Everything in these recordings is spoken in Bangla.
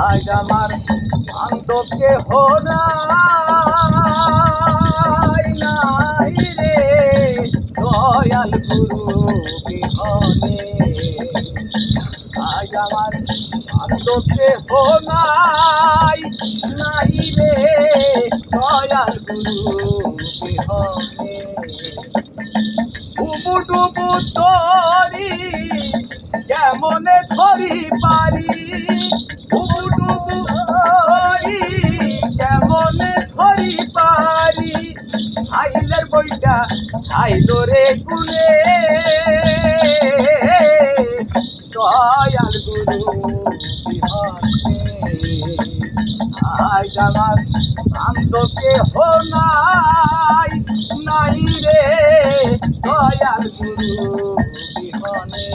আজ আমার বান্ধবকে হোনাই নাই রে, দয়াল গুরু বিহনে আজ আমার বান্ধবকে হোনাই নাই রে, দয়াল গুরু বিহনে ডুবু ডুবু তরি পারি ডুবু কেমনে ধরি পারি? আইলের বইটা আইল রে গুলে দয়াল গুরু আজ আমার বান্ধবকে হো নাই নাই রে। দয়াল গুরু বিহনে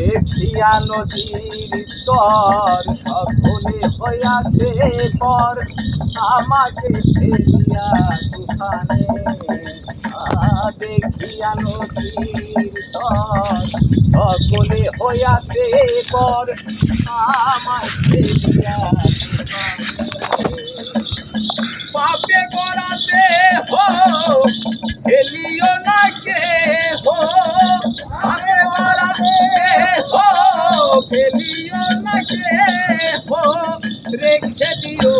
দেখিয়া নদীর স্তর সকলে হইয়াছে পর আমাকে ফেলিয়া তুফানে দেখিয়া নদীর স্তর সকলে হইয়াছে পর আমাকে ফেলিয়া তুফানে ফেলিও না রেখে দিও